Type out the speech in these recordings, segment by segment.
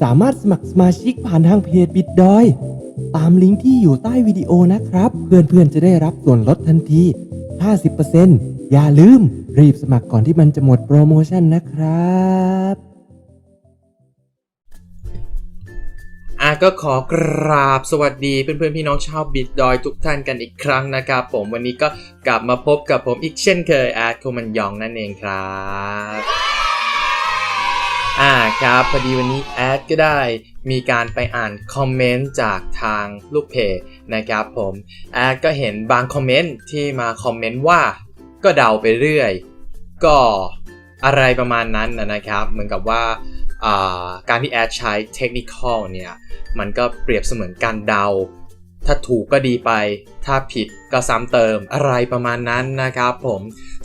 สามารถสมัครสมาชิกผ่านทางเพจบิดดอย ตามลิงก์ที่อยู่ใต้วิดีโอนะครับ เพื่อนๆจะได้รับส่วนลดทันที 50%อย่าลืมรีบสมัครก่อนที่มันจะหมดโปรโมชั่นนะครับอะก็ขอกราบสวัสดีเพื่อนๆพี่น้องชาวบิดดอยทุกท่านกันอีกครั้งนะครับผมวันนี้ก็กลับมาพบกับผมอีกเช่นเคยแอดโคมันยองนั่นเองครับ ครับพอดีวันนี้แอดก็ได้มีการไปอ่านคอมเมนต์จากทางลูกเพจนะครับผมแอดก็เห็นบางคอมเมนต์ที่มาคอมเมนต์ว่าก็เดาไปเรื่อย ก็อะไรประมาณนั้นนะนะครับ เหมือนกับว่าอ่าการที่แอดใช้เทคนิคอลเนี่ย มันก็เปรียบเสมือนการเดา ถ้าถูกก็ดีไป ถ้าผิดก็ซ้ำเติมอะไรประมาณนั้นนะครับผม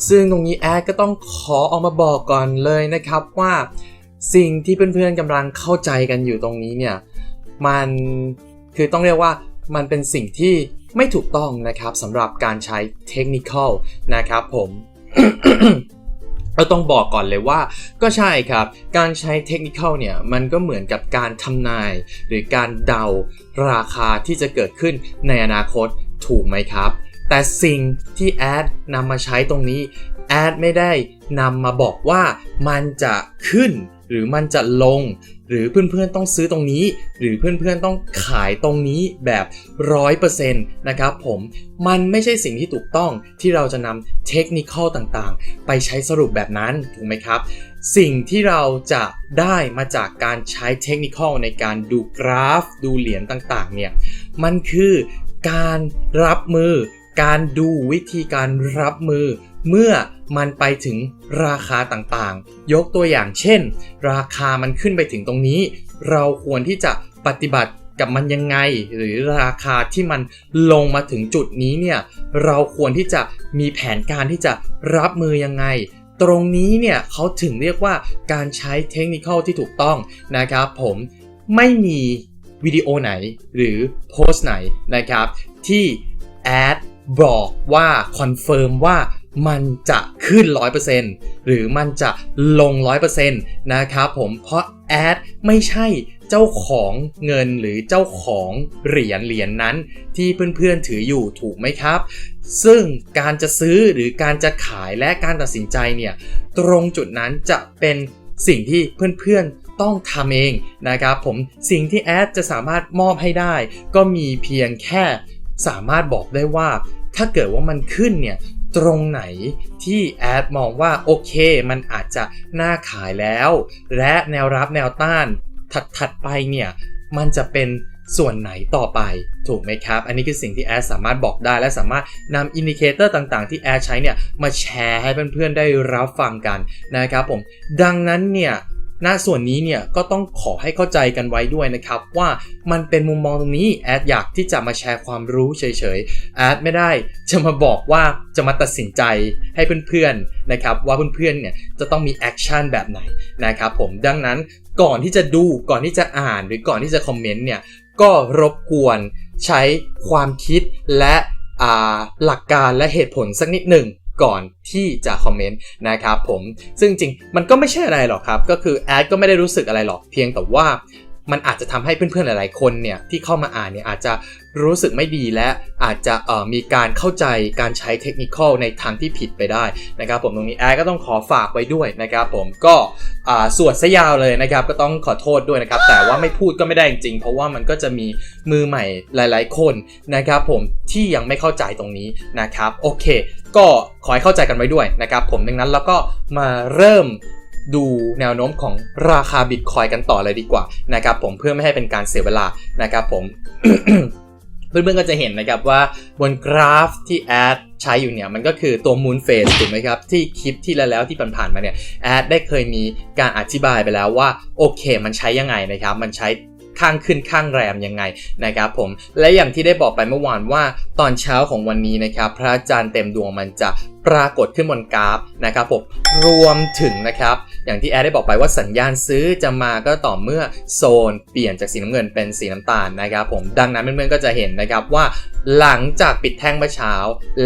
ซึ่งตรงนี้แอดก็ต้องขอออกมาบอกก่อนเลยนะครับว่า สิ่งที่เพื่อนๆกำลังเข้าใจกันอยู่ตรงนี้เนี่ยมันคือต้องเรียกว่ามันเป็นสิ่งที่ไม่ถูกต้องนะครับสำหรับการใช้เทคนิคอลนะครับผมเราต้องบอกก่อนเลยว่าก็ใช่ครับ การใช้เทคนิคเนี่ยมันก็เหมือนกับการทำนาย หรือการเดาราคาที่จะเกิดขึ้นในอนาคตถูกไหมครับ แต่สิ่งที่แอดนำมาใช้ตรงนี้แอดไม่ได้นำมาบอกว่ามันจะขึ้น หรือมันจะลง หรือเพื่อนๆต้องซื้อตรงนี้ หรือเพื่อนๆต้องขายตรงนี้แบบ100%นะครับผมมันไม่ใช่สิ่งที่ถูกต้องที่เราจะนำเทคนิคต่างๆ ไปใช้สรุปแบบนั้นถูกไหมครับ สิ่งที่เราจะได้มาจากการใช้เทคนิคในการดูกราฟ ดูเหรียญต่างๆเนี่ยมันคือการรับมือ การดูวิธีการรับมือ เมื่อมันไปถึงราคาต่างๆ ยกตัวอย่างเช่น ราคามันขึ้นไปถึงตรงนี้ เราควรที่จะปฏิบัติกับมันยังไง หรือราคาที่มันลงมาถึงจุดนี้เนี่ยเราควรที่จะมีแผนการที่จะรับมือยังไง ตรงนี้เนี่ยเขาถึงเรียกว่าการใช้เทคนิคที่ถูกต้องนะครับผมไม่มีวิดีโอไหนหรือโพสต์ไหนนะครับที่แอดบอกว่าคอนเฟิร์มว่า มันจะขึ้น 100%หรือมันจะลง 100%นะครับผมเพราะแอดไม่ใช่เจ้าของเงินหรือเจ้าของเหรียญเหรียญนั้นที่เพื่อนๆถืออยู่ถูกไหมครับ ซึ่งการจะซื้อหรือการจะขายและการตัดสินใจเนี่ยตรงจุดนั้นจะเป็นสิ่งที่เพื่อนๆต้องทำเองนะครับผมสิ่งที่แอดจะสามารถมอบให้ได้ ก็มีเพียงแค่สามารถบอกได้ว่าถ้าเกิดว่ามันขึ้นเนี่ย ตรงไหนที่แอดมองว่าโอเค มันอาจจะน่าขายแล้ว และแนวรับแนวต้านถัดๆไปเนี่ยมันจะเป็นส่วนไหนต่อไปถูกไหมครับ อันนี้คือสิ่งที่แอดสามารถบอกได้และสามารถนำอินดิเคเตอร์ต่างๆ ที่แอดใช้เนี่ยมาแชร์ให้เพื่อนๆได้รับฟังกันนะครับผม ดังนั้นเนี่ย หน้าส่วนนี้เนี่ยก็ต้องขอให้เข้าใจกันไว้ด้วยนะครับว่ามันเป็นมุมมองตรงนี้แอดอยากที่จะมาแชร์ความรู้เฉยๆแอดไม่ได้จะมาบอกว่าจะมาตัดสินใจให้เพื่อนๆนะครับว่าเพื่อนๆเนี่ยจะต้องมีแอคชั่นแบบไหนนะครับผมดังนั้นก่อนที่จะดูก่อนที่จะอ่านหรือก่อนที่จะคอมเมนต์เนี่ยก็รบกวนใช้ความคิดและอ่าหลักการและเหตุผลสักนิดหนึ่ง ก่อนที่จะคอมเมนต์นะครับผมซึ่งจริงมันก็ไม่ใช่อะไรหรอกครับ ก็คือแอดก็ไม่ได้รู้สึกอะไรหรอกเพียงแต่ว่ามันอาจจะทำให้เพื่อนๆ หลายๆ คนเนี่ยที่เข้ามาอ่านเนี่ยอาจจะรู้สึกไม่ดีและอาจจะมีการเข้าใจการใช้เทคนิคในทางที่ผิดไปได้นะครับผมตรงนี้แอดก็ต้องขอฝากไว้ด้วยนะครับผมก็สวดซะยาวเลยนะครับก็ต้องขอโทษด้วยนะครับ แต่ว่าไม่พูดก็ไม่ได้จริงๆ เพราะว่ามันก็จะมีมือใหม่หลาย ๆ คนนะครับผมที่ยังไม่เข้าใจตรงนี้นะครับโอเค ก็ขอให้เข้าใจกันไว้ด้วยนะครับผมดังนั้นแล้วก็มาเริ่มดูแนวโน้มของราคาบิตคอยกันต่อเลยดีกว่านะครับผมเพื่อไม่ให้เป็นการเสียเวลานะครับผม เพื่อนๆก็จะเห็นนะครับว่าบนกราฟที่แอดใช้อยู่เนี่ยมันก็คือตัว Moon Phase ถูกไหมครับ ที่คลิปที่แล้วที่ผ่านๆมาเนี่ยแอดได้เคยมีการอธิบายไปแล้วว่า โอเค มันใช้ยังไงนะครับ มันใช้ ข้างขึ้นข้างแรมยังไงนะครับผมและอย่างที่ได้บอกไปเมื่อวานว่าตอนเช้าของวันนี้นะครับพระจันทร์เต็มดวงมันจะปรากฏขึ้นบนกราฟนะครับผมรวมถึงนะครับ อย่างที่แอดได้บอกไปว่าสัญญาณซื้อจะมาก็ต่อเมื่อโซนเปลี่ยนจากสีน้ำเงินเป็นสีน้ำตาลนะครับผมดังนั้นเพื่อนๆก็จะเห็นนะครับว่าหลังจากปิดแท่งเมื่อเช้า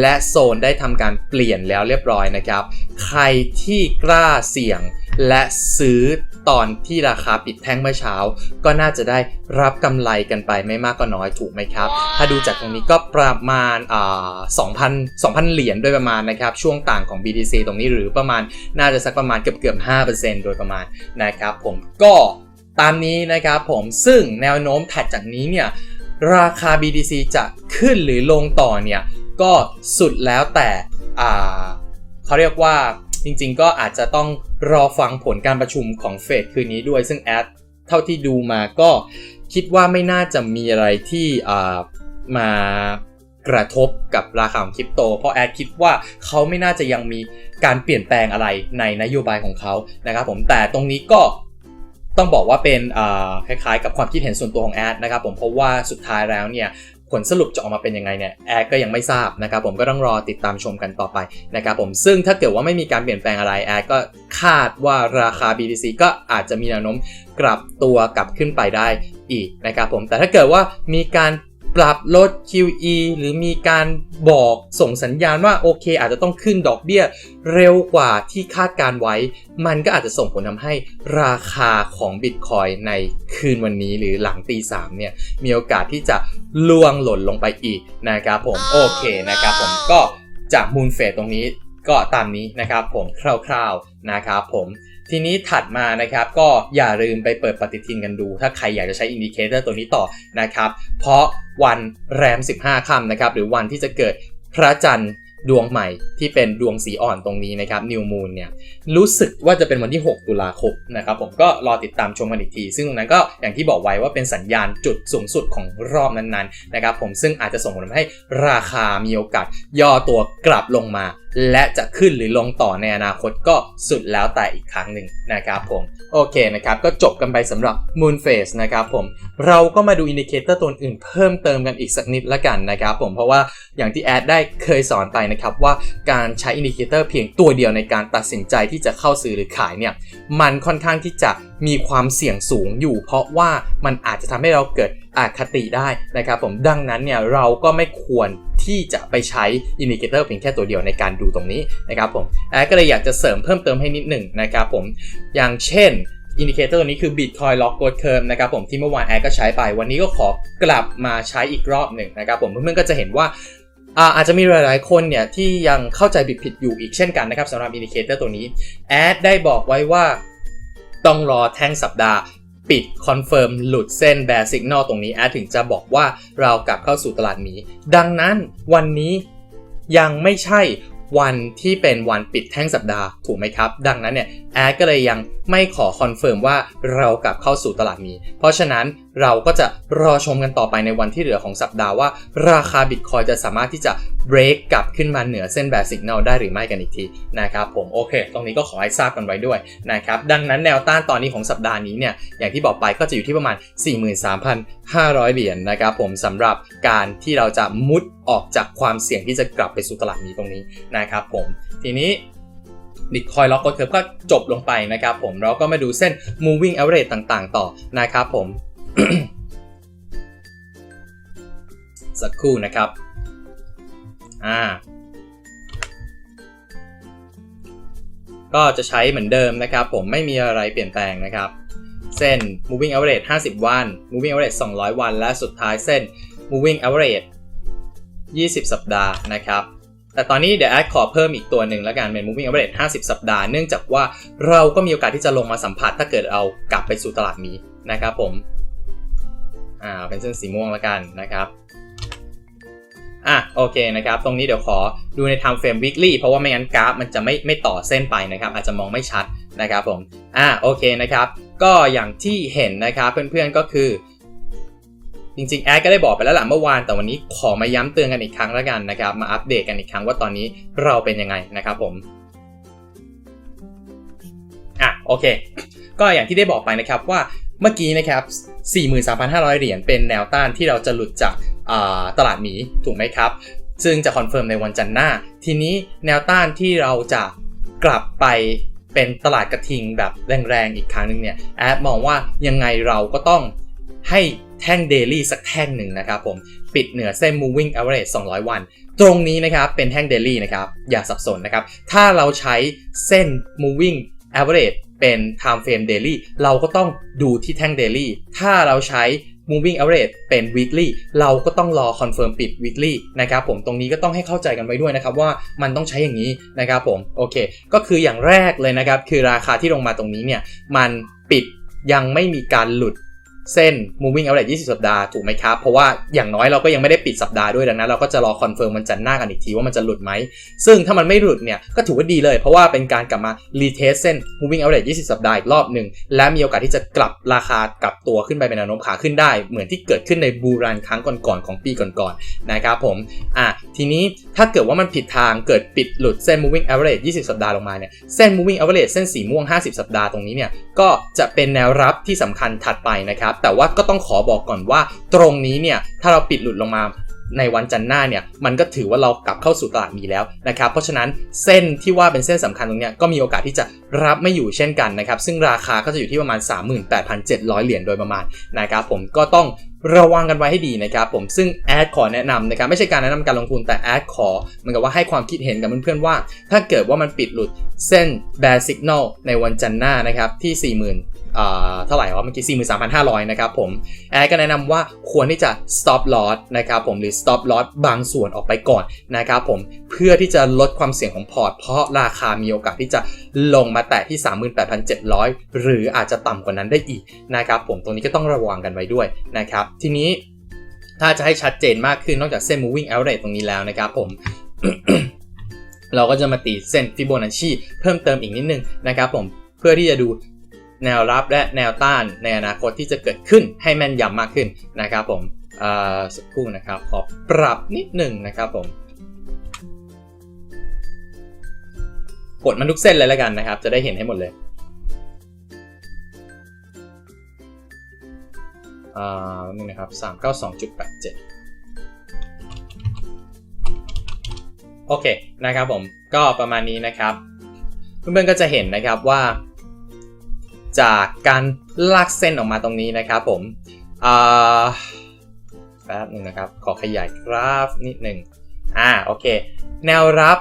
และโซนได้ทำการเปลี่ยนแล้วเรียบร้อยนะครับ ใครที่กล้าเสี่ยง และซื้อตอนที่ราคาปิดแท่งเมื่อเช้า ก็น่าจะได้รับกำไรกันไปไม่มากก็น้อยถูกไหมครับ ถ้าดูจากตรงนี้ก็ประมาณอ่า2,000 2,000 เหรียญโดยประมาณนะครับ ช่วงต่างของ BTC ตรงนี้หรือประมาณน่าจะสักประมาณเกือบเกือบ5%โดยประมาณนะครับผมก็ตามนี้นะครับผมซึ่งแนวโน้มถัดจากนี้เนี่ยราคา BTC จะขึ้นหรือลงต่อเนี่ยก็สุดแล้วแต่อ่า เขาเรียกว่าจริงๆ ก็อาจจะต้องรอฟังผลการประชุมของเฟดคืนนี้ด้วย ซึ่งแอดเท่าที่ดูมาก็คิดว่าไม่น่าจะมีอะไรที่มากระทบกับราคาของคริปโต เพราะแอดคิดว่าเขาไม่น่าจะยังมีการเปลี่ยนแปลงอะไรในนโยบายของเขานะครับผมแต่ตรงนี้ก็ต้องบอกว่าเป็นคล้ายๆ กับความคิดเห็นส่วนตัวของแอดนะครับผมเพราะว่าสุดท้ายแล้วเนี่ย ผลสรุปจะออกมาเป็นยังไงเนี่ยแอดก็ยังไม่ทราบนะครับผมก็ต้องรอติดตามชมกันต่อไปนะครับผมซึ่งถ้าเกิดว่าไม่มีการเปลี่ยนแปลงอะไรแอดก็คาดว่าราคา BTC ก็อาจจะมีแนวโน้มกลับตัวกลับขึ้นไปได้อีกนะครับผมแต่ถ้าเกิดว่ามีการ ปรับลด QE หรือมีการบอกส่งสัญญาณว่าโอเค อาจจะต้องขึ้นดอกเบี้ยเร็วกว่าที่คาดการไว้ มันก็อาจจะส่งผลทำให้ราคาของ Bitcoin ในคืนวันนี้หรือหลังตีสามเนี่ย มีโอกาสที่จะล่วงหล่นลงไปอีกนะครับผมโอเคนะครับผมก็จากมูลเฟสตรงนี้ก็ตามนี้นะครับผมคร่าวๆนะครับผม ทีนี้ถัดมานะครับก็อย่าลืมไปเปิดปฏิทินกันดู ถ้าใครอยากจะใช้อินดิเคเตอร์ตัวนี้ต่อนะครับ เพราะวันแรม 15ค่ำนะครับ หรือวันที่จะเกิดพระจันทร์ดวงใหม่ที่เป็นดวงสีอ่อนตรงนี้นะครับนิวมูนเนี่ยรู้สึกว่าจะเป็นวันที่ 6 ตุลาคมนะครับผมก็รอติดตามชมกันอีกที ซึ่งตรงนั้นก็อย่างที่บอกไว้ว่าเป็นสัญญาณจุดสูงสุดของรอบนั้นๆนะครับผมซึ่งอาจจะส่งผลทำให้ราคามีโอกาสย่อตัวกลับลงมา และจะขึ้นหรือลงต่อในอนาคตก็สุดแล้วแต่อีกครั้งหนึ่งนะครับผมโอเคนะครับก็จบกันไปสำหรับ Moon Phase นะครับผมเราก็มาดูอินดิเคเตอร์ตัวอื่นเพิ่มเติมกันอีกสักนิดละกันนะครับผมเพราะว่าอย่างที่แอดได้เคยสอนไปนะครับว่าการใช้อินดิเคเตอร์เพียงตัวเดียวในการตัดสินใจทที่จะเข้าซื้อหรือขายเนี่ยมันค่อนข้างที่จะมีความเสี่ยงสูงอยู่ เพราะว่ามันอาจจะทำให้เราเกิดอคติได้นะครับผมดังนั้นเนี่ยเราก็ไม่ควรที่จะไปใช้อินดิเคเตอร์เพียงแค่ตัวเดียวในการดูตรงนี้นะครับผมแอดก็เลยอยากจะเสริมเพิ่มเติมให้นิดหนึ่งนะครับผมอย่างเช่นอินดิเคเตอร์นี้คือ Bitcoin Lock Growth Curve นะครับผมที่เมื่อวานแอดก็ใช้ไป วันนี้ก็ขอกลับมาใช้อีกรอบหนึ่งนะครับผมเพื่อนๆก็จะเห็นว่า อาจจะมีหลาย ๆ คนเนี่ยที่ยังเข้าใจผิดๆอยู่อีกเช่นกันนะครับสำหรับอินดิเคเตอร์ตัวนี้แอดได้บอกไว้ว่าต้องรอแท่งสัปดาห์ปิดคอนเฟิร์มหลุดเส้นแบร์สิกน l ตรงนี้แอดถึงจะบอกว่าเรากลับเข้าสู่ตลาดหมีดังนั้นวันนี้ยังไม่ใช่วันที่เป็นวันปิดแท่งสัปดาห์ถูกไหมครับ ดังนั้นเนี่ยแอดก็เลยยังไม่ขอคอนเฟิร์มว่าเรากลับเข้าสู่ตลาดมี เพราะฉะนั้นเราก็จะรอชมกันต่อไปในวันที่เหลือของสัปดาห์ว่า ราคาบิตคอยจะสามารถที่จะ break กลับขึ้นมาเหนือเส้นแบสิกแนลได้หรือไม่กันอีกทีนะครับผมโอเค ตรงนี้ก็ขอให้ทราบกันไว้ด้วยนะครับดังนั้นแนวต้านตอนนี้ของสัปดาห์นี้เนี่ยอย่างที่บอกไปก็จะอยู่ที่ประมาณ 43,500 เหรียญนะครับผมสำหรับการที่เราจะมุดออกจากความเสี่ยงที่จะกลับไปสู่ตลาดนี้ตรงนี้นะครับผมทีนี้ Bitcoin Lock Growth Curve ก็จบลงไปนะครับผมเราก็มาดูเส้น moving average ต่างๆ ต่อนะครับผม สักครู่นะครับอ่าก็จะใช้เหมือนเดิมนะครับผมไม่มีอะไรเปลี่ยนแปลงนะครับ เส้น moving average 50 วัน moving average 200 วัน และสุดท้ายเส้น moving average 20 สัปดาห์นะครับ แต่ตอนนี้เดี๋ยวแอดขอเพิ่มอีกตัวหนึ่งแล้วกันเป็น moving average 50 สัปดาห์ เนื่องจากว่าเราก็มีโอกาสที่จะลงมาสัมผัสถ้าเกิดเรากลับไปสู่ตลาดนี้นะครับผม อ่า เป็นเส้นสีม่วงแล้วกันนะครับ อะโอเคนะครับ ตรงนี้เดี๋ยวขอดูใน time frame weekly เพราะว่าไม่งั้นกราฟมันจะไม่ไม่ต่อเส้นไปนะครับ อาจจะมองไม่ชัดนะครับผม อะโอเคนะครับ ก็อย่างที่เห็นนะครับเพื่อนๆก็คือ จริงๆ แอดก็ได้บอกไปแล้วหละเมื่อวาน แต่วันนี้ขอมาย้ำเตือนกันอีกครั้งแล้วกันนะครับ มาอัปเดตกันอีกครั้งว่าตอนนี้เราเป็นยังไงนะครับผม อะโอเค ก็อย่างที่ได้บอกไปนะครับว่าเมื่อกี้นะครับ 43,500 เหรียญเป็นแนวต้านที่เราจะหลุดจากาตลาดหมีถูกไหมครับ ซึ่งจะคอนเฟิร์มในวันจันทร์หน้า ทีนี้แนวต้านที่เราจะกลับไปเป็นตลาดกระทิงแบบแรงๆอีกครั้งหนึ่งเนี่ยแอดมองว่ายังไงเราก็ต้อง ให้แท่งเดลี่สักแท่งหนึ่งนะครับผมปิดเหนือเส้น moving average 200 วัน ตรงนี้นะครับเป็นแท่ง daily นะครับอย่าสับสนนะครับถ้าเราใช้เส้น moving average เป็น time frame daily เราก็ต้องดูที่แท่ง daily ถ้าเราใช้ moving average เป็น weekly เราก็ต้องรอ confirm ปิด weekly นะครับผมตรงนี้ก็ต้องให้เข้าใจกันไว้ด้วยนะครับว่ามันต้องใช้อย่างนี้นะครับผมโอเค ก็คืออย่างแรกเลยนะครับคือราคาที่ลงมาตรงนี้เนี่ยมันปิดยังไม่มีการหลุด เส้น moving average 20 สัปดาห์ถูกไหมครับ เพราะว่าอย่างน้อยเราก็ยังไม่ได้ปิดสัปดาห์ด้วยดังนั้น เราก็จะรอคอนเฟิร์มมันจันหน้ากันอีกทีว่ามันจะหลุดไหม ซึ่งถ้ามันไม่หลุดเนี่ยก็ถือว่าดีเลย เพราะว่าเป็นการกลับมา retest เส้น moving average 20 สัปดาห์อีกรอบหนึ่ง และมีโอกาสที่จะกลับราคากลับตัวขึ้นไปเป็นแนวโน้มขาขึ้นได้ เหมือนที่เกิดขึ้นในบูรันครั้งก่อนๆของปีก่อนๆนะครับผมอะทีนี้ถ้าเกิดว่ามันผิดทางเกิดปิดหลุดเส้น moving average 20 สัปดาห์ลงมาเนี่ยเส้น moving average เส้นสีม่วง 50 สัปดาห์ตรงนี้เนี่ยก็จะเป็นแนวรับที่สำคัญถัดไปนะครับแต่ว่าก็ต้องขอบอกก่อนว่า ตรงนี้เนี่ยถ้าเราปิดหลุดลงมาในวันจันทร์หน้าเนี่ยมันก็ถือว่าเรากลับเข้าสู่ตลาดมีแล้วนะครับ เพราะฉะนั้นเส้นที่ว่าเป็นเส้นสำคัญตรงนี้ก็มีโอกาสที่จะรับไม่อยู่เช่นกันนะครับ ซึ่งราคาก็จะอยู่ที่ประมาณ 38,700 เหรียญโดยประมาณนะครับผมก็ต้องระวังกันไว้ให้ดีนะครับผมซึ่งแอดขอแนะนำนะครับไม่ใช่การแนะนำการลงทุนแต่แอดขอเหมือนกับว่าให้ความคิดเห็นกับเพื่อนๆว่า ถ้าเกิดว่ามันปิดหลุดเส้น bear signal ในวันจันทร์หน้านะครับที่40,000อ่า เท่าไหร่วะเมื่อกี้ 43,500 นะครับผมแอดก็แนะนำว่าควรที่จะ stop loss นะครับผมหรือ stop loss บางส่วนออกไปก่อนนะครับผมเพื่อที่จะลดความเสี่ยงของพอร์ต เพราะราคามีโอกาสที่จะลงมาแตะที่ 38,700 หรืออาจจะต่ำกว่านั้นได้อีกนะครับผมตรงนี้ก็ต้องระวังกันไว้ด้วยนะครับทีนี้ถ้าจะให้ชัดเจนมากขึ้นนอกจากเส้น moving average ตรงนี้แล้วนะครับผมเราก็จะมาตีเส้นฟิโบนัชชีเพิ่มเติมอีกนิดนึงนะครับผมเพื่อที่จะดู แนวรับและแนวต้านในอนาคตที่จะเกิดขึ้นให้แม่นยำมากขึ้นนะครับผมสักครู่นะครับขอปรับนิดนึงนะครับผมกดมันทุกเส้นเลยแล้วกันนะครับ จะได้เห็นให้หมดเลยอ่านึงนะครับสามเก้าสองจุดแปดเจ็ดโอเคนะครับผมก็ประมาณนี้นะครับ เพื่อนๆก็จะเห็นนะครับว่า จากการลากเส้นออกมาตรงนี้นะครับผมแป๊บหนึ่งนะครับ ขอขยายกราฟนิดหนึ่งอ่าโอเค แนวรับ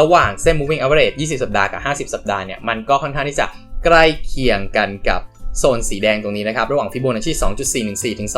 ระหว่างเส้น moving average 20 สัปดาห์กับ 50 สัปดาห์เนี่ย มันก็ค่อนข้างที่จะใกล้เคียงกันกับโซนสีแดงตรงนี้นะครับ ระหว่างฟิโบนัชชี2.414 ถึง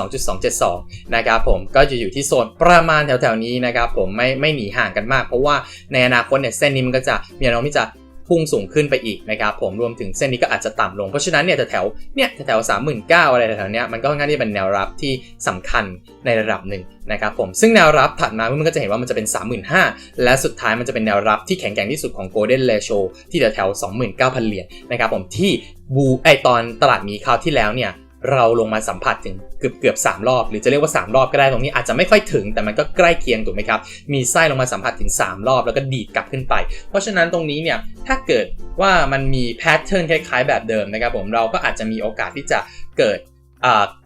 2.272 นะครับผมก็จะอยู่ที่โซนประมาณแถวๆนี้นะครับผมไม่ไม่หนีห่างกันมาก เพราะว่าในอนาคตเนี่ยเส้นนี้มันก็จะมีแนวโน้มที่จะ พุ่งสูงขึ้นไปอีกนะครับผมรวมถึงเส้นนี้ก็อาจจะต่ำลง เพราะฉะนั้นเนี่ยแถวๆเนี่ยแถวสามหมื่นเก้าอะไรแถวๆเนี้ยมันก็ค่อนข้างที่จะเป็นแนวรับที่สำคัญในระดับหนึ่งนะครับผมซึ่งแนวรับถัดมาเพื่อนๆก็จะเห็นว่ามันจะเป็น 35,000 และสุดท้ายมันจะเป็นแนวรับที่แข็งแกร่งที่สุดของ Golden Ratio ที่แถวๆ29,000 เหรียญนะครับผมที่บูไอตอนตลาดมีคราวที่แล้วเนี่ย เราลงมาสัมผัสถึงเกือบเกือบสามรอบ หรือจะเรียกว่า 3 รอบก็ได้ตรงนี้อาจจะไม่ค่อยถึงแต่มันก็ใกล้เคียงถูกไหมครับ มีไส้ลงมาสัมผัสถึง 3 รอบแล้วก็ดีดกลับขึ้นไป เพราะฉะนั้นตรงนี้เนี่ยถ้าเกิดว่ามันมีแพทเทิร์นคล้ายๆ แบบเดิมนะครับผมเราก็อาจจะมีโอกาสที่จะเกิด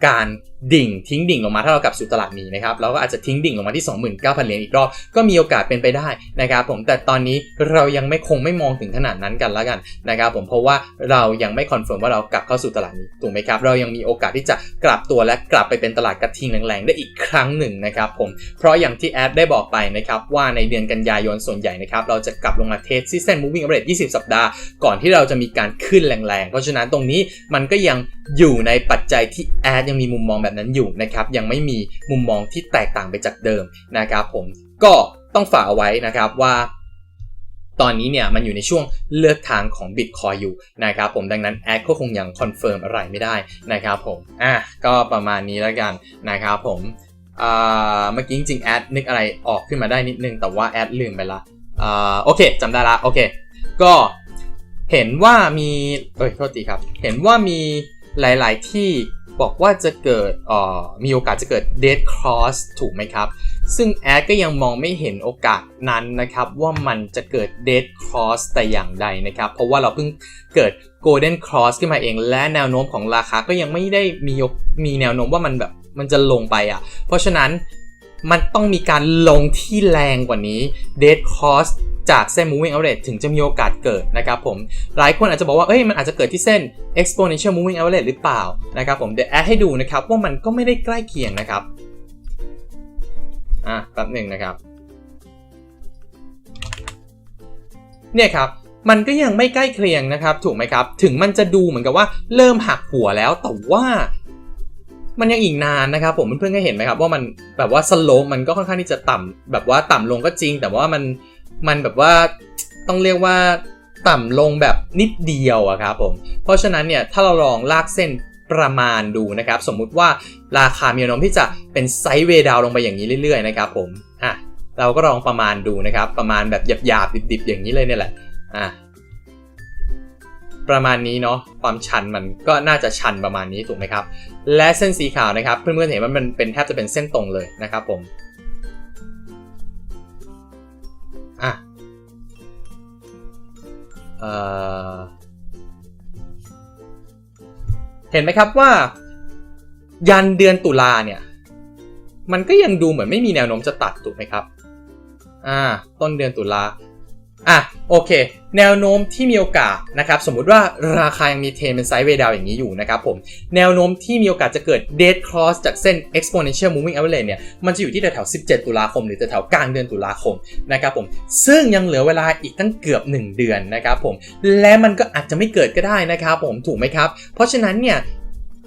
การ ดิ่งทิ้งดิ่งลงมาถ้าเรากลับสู่ตลาดนี้นะครับเราก็อาจจะทิ้งดิ่งลงมาที่ 29,000 เหรียญอีกรอบ ก็มีโอกาสเป็นไปได้นะครับผมแต่ตอนนี้เรายังไม่คงไม่มองถึงขนาดนั้นกันแล้วกันนะครับผมเพราะว่าเรายังไม่คอนเฟิร์มว่าเรากลับเข้าสู่ตลาดนี้ถูกไหมครับเรายังมีโอกาสที่จะกลับตัวและกลับไปเป็นตลาดกระทิงแรงๆได้อีกครั้งหนึ่งนะครับผมเพราะอย่างที่แอดได้บอกไปนะครับว่าในเดือนกันยายนส่วนใหญ่นะครับเราจะกลับลงมาเทสที่เส้น moving average 20 สัปดาห์ ก่อนที่เราจะมีการขึ้นแรงๆ เพราะฉะนั้นตรงนี้มันก็ยังอยู่ในปัจจัยที่แอดยังมีมุมมองแบบนั้นอยู่นะครับยังไม่มีมุมมองที่แตกต่างไปจากเดิมนะครับผมก็ต้องฝากเอาไว้นะครับว่าตอนนี้เนี่ยมันอยู่ในช่วงเลือกทางของ Bitcoin อยู่นะครับผมดังนั้นแอดก็คงยังคอนเฟิร์มอะไรไม่ได้นะครับผมอะก็ประมาณนี้แล้วกันนะครับผมอ่าเมื่อกี้จริงๆแอดนึกอะไรออกขึ้นมาได้นิดนึงแต่ว่าแอดลืมไปละอ่าโอเคจำได้ละโอเค ก็เห็นว่ามีเอ้ยโทษทีครับ เห็นว่ามีหลาย ๆ ที่ บอกว่าจะเกิดมีโอกาสจะเกิด dead cross ถูกไหมครับ ซึ่งแอดก็ยังมองไม่เห็นโอกาสนั้นนะครับ ว่ามันจะเกิด dead cross แต่อย่างใดนะครับ เพราะว่าเราเพิ่งเกิด golden cross ขึ้นมาเอง และแนวโน้มของราคาก็ยังไม่ได้มีมีแนวโน้มว่ามันแบบมันจะลงไปอะ เพราะฉะนั้น มันต้องมีการลงที่แรงกว่านี้ dead cross จากเส้น moving average ถึงจะมีโอกาสเกิดนะครับผม หลายคนอาจจะบอกว่า เอ้ย มันอาจจะเกิดที่เส้น exponential moving average หรือเปล่านะครับผม เดี๋ยวแอดให้ดูนะครับว่ามันก็ไม่ได้ใกล้เคียงนะครับ อะแป๊บหนึ่งนะครับ เนี่ยครับ มันก็ยังไม่ใกล้เคียงนะครับ ถูกไหมครับ ถึงมันจะดูเหมือนกับว่าเริ่มหักหัวแล้ว แต่ว่า มันยังอีกนานนะครับผมเพื่อนๆก็เห็นไหมครับว่ามันแบบว่าสโลปมันก็ค่อนข้างที่จะต่ำแบบว่าต่ำลงก็จริง แต่ว่ามันมันแบบว่าต้องเรียกว่าต่ำลงแบบนิดเดียวอะครับผมเพราะฉะนั้นเนี่ยถ้าเราลองลากเส้นประมาณดูนะครับ สมมุติว่าราคามีแนวโน้มที่จะเป็นไซด์เวดาวลงไปอย่างนี้เรื่อยๆนะครับผมอะเราก็ลองประมาณดูนะครับ ประมาณแบบหยาบๆดิบๆอย่างนี้เลยเนี่ยแหละอะ ประมาณนี้เนาะความชันมันก็น่าจะชันประมาณนี้ถูกไหมครับ และเส้นสีขาวนะครับ เพื่อนๆเห็นว่ามันเป็นแทบจะเป็นเส้นตรงเลยนะครับผมอะเอ่อเห็นไหมครับว่า ยันเดือนตุลาเนี่ย มันก็ยังดูเหมือนไม่มีแนวโน้มจะตัดถูกไหมครับ อ่า ต้นเดือนตุลา อะโอเค แนวโน้มที่มีโอกาสนะครับสมมุติว่าราคายังมีเทรนเป็นไซด์เวดาวอย่างนี้อยู่นะครับผมแนวโน้มที่มีโอกาสจะเกิด dead cross จากเส้น exponential moving average เนี่ยมันจะอยู่ที่แถวๆ17 ตุลาคม หรือแถวๆกลางเดือนตุลาคมนะครับผมซึ่งยังเหลือเวลาอีกตั้งเกือบ 1 เดือนนะครับผมและมันก็อาจจะไม่เกิดก็ได้นะครับผมถูกไหมครับ เพราะฉะนั้นเนี่ย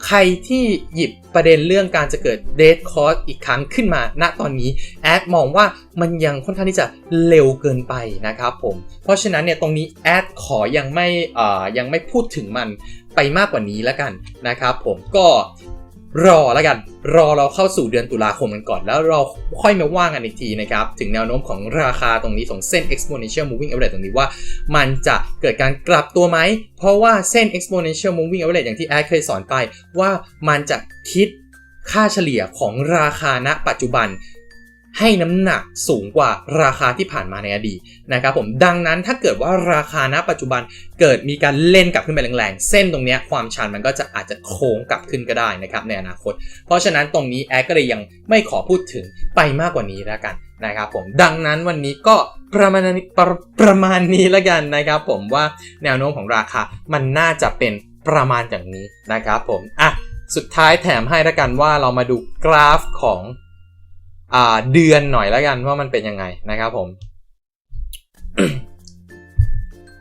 ใครที่หยิบประเด็นเรื่องการจะเกิดเดทคอร์สอีกครั้งขึ้นมา ณ ตอนนี้แอดมองว่ามันยังค่อนข้างที่จะเร็วเกินไปนะครับผม เพราะฉะนั้นเนี่ยตรงนี้แอดขอยังไม่อ่อยังไม่พูดถึงมันไปมากกว่านี้แล้วกันนะครับผมก็ รอแล้วกันรอเราเข้าสู่เดือนตุลาคมกันก่อน แล้วเราค่อยมาว่ากันอีกทีนะครับ ถึงแนวโน้มของราคาตรงนี้ของเส้น exponential moving average ตรงนี้ว่า มันจะเกิดการกลับตัวไหม เพราะว่าเส้น exponential moving average อย่างที่แอดเคยสอนไปว่ามันจะคิดค่าเฉลี่ยของราคาณปัจจุบัน ให้น้ำหนักสูงกว่าราคาที่ผ่านมาในอดีตนะครับผมดังนั้นถ้าเกิดว่าราคาณปัจจุบันเกิดมีการเล่นกลับขึ้นไปแรงๆ เส้นตรงนี้ความชันมันก็จะอาจจะโค้งกลับขึ้นก็ได้นะครับในอนาคต เพราะฉะนั้นตรงนี้แอดก็เลยยังไม่ขอพูดถึงไปมากกว่านี้แล้วกันนะครับผมดังนั้นวันนี้ก็ประมาณนี้ประประมาณนี้แล้วกันนะครับผมว่าแนวโน้มของราคามันน่าจะเป็นประมาณอย่างนี้นะครับผมอะสุดท้ายแถมให้แล้วกันว่าเรามาดูกราฟของ เดือนหน่อยแล้วกันว่ามันเป็นยังไงนะครับผม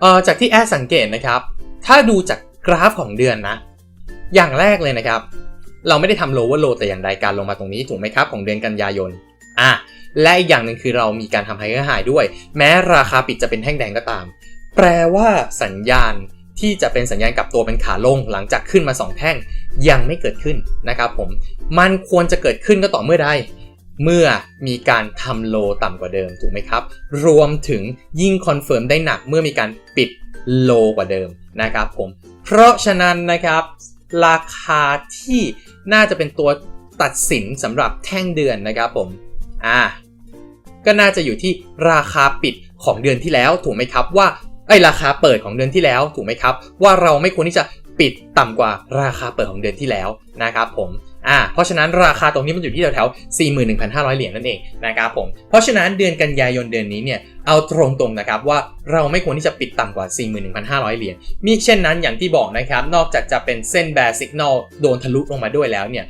เอ่อจากที่แอดสังเกตนะครับ ถ้าดูจากกราฟของเดือนนะ อย่างแรกเลยนะครับ เราไม่ได้ทำ lower low แต่อย่างใดการลงมาตรงนี้ถูกไหมครับของเดือนกันยายนอะและอีกอย่างหนึ่งคือเรามีการทำ higher high ด้วย แม้ราคาปิดจะเป็นแท่งแดงก็ตาม แปลว่าสัญญาณที่จะเป็นสัญญาณกลับตัวเป็นขาลงหลังจากขึ้นมา 2 แท่งยังไม่เกิดขึ้นนะครับผม มันควรจะเกิดขึ้นก็ต่อเมื่อใด เมื่อมีการทำโลต่ำกว่าเดิมถูกไหมครับ รวมถึงยิ่งคอนเฟิร์มได้หนักเมื่อมีการปิดโลกว่าเดิมนะครับผม เพราะฉะนั้นนะครับ ราคาที่น่าจะเป็นตัวตัดสินสำหรับแท่งเดือนนะครับผม อ่า ก็น่าจะอยู่ที่ราคาปิดของเดือนที่แล้วถูกไหมครับว่าไอราคาเปิดของเดือนที่แล้วถูกไหมครับ ว่าเราไม่ควรที่จะปิดต่ำกว่าราคาเปิดของเดือนที่แล้วนะครับผม อ่าเพราะฉะนั้นราคาตรงนี้มันอยู่ที่แถวๆ41,500 เหรียญนั่นเองนะครับผมเพราะฉะนั้นเดือนกันยายนเดือนนี้เนี่ยเอาตรงๆนะครับว่าเราไม่ควรที่จะปิดต่ำกว่า 41,500 เหรียญมิเช่นนั้นอย่างที่บอกนะครับ นอกจากจะเป็นเส้นแบร์สิกนลโดนทะลุลงมาด้วยแล้วเนี่ย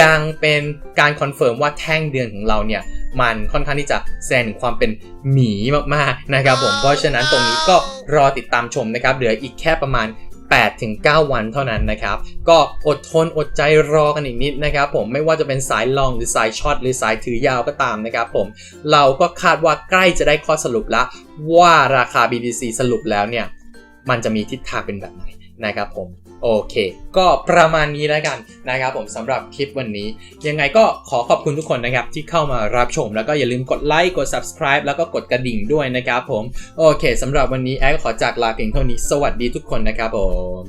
ยังเป็นการคอนเฟิร์มว่าแท่งเดือนของเราเนี่ยมันค่อนข้างที่จะแสดงถึงความเป็นหมีมากๆนะครับผมเพราะฉะนั้นตรงนี้ก็รอติดตามชมนะครับเหลืออีกแค่ประมาณ 8-9 วันเท่านั้นนะครับ ก็อดทนอดใจรอกันอีกนิดนะครับผมไม่ว่าจะเป็นสายลองหรือสายช็อตหรือสายถือยาวก็ตามนะครับผมเราก็คาดว่าใกล้จะได้ข้อสรุปแล้วว่าราคา BTC สรุปแล้วเนี่ยมันจะมีทิศทางเป็นแบบไหนนะครับผม โอเค ก็ประมาณนี้แล้วกันนะครับผมสำหรับคลิปวันนี้ ยังไงก็ขอขอบคุณทุกคนนะครับ ที่เข้ามารับชม แล้วก็อย่าลืมกดไลค์กด subscribe แล้วก็กดกระดิ่งด้วยนะครับผม โอเคสำหรับวันนี้แอดขอจากลาเพียงเท่านี้ สวัสดีทุกคนนะครับผม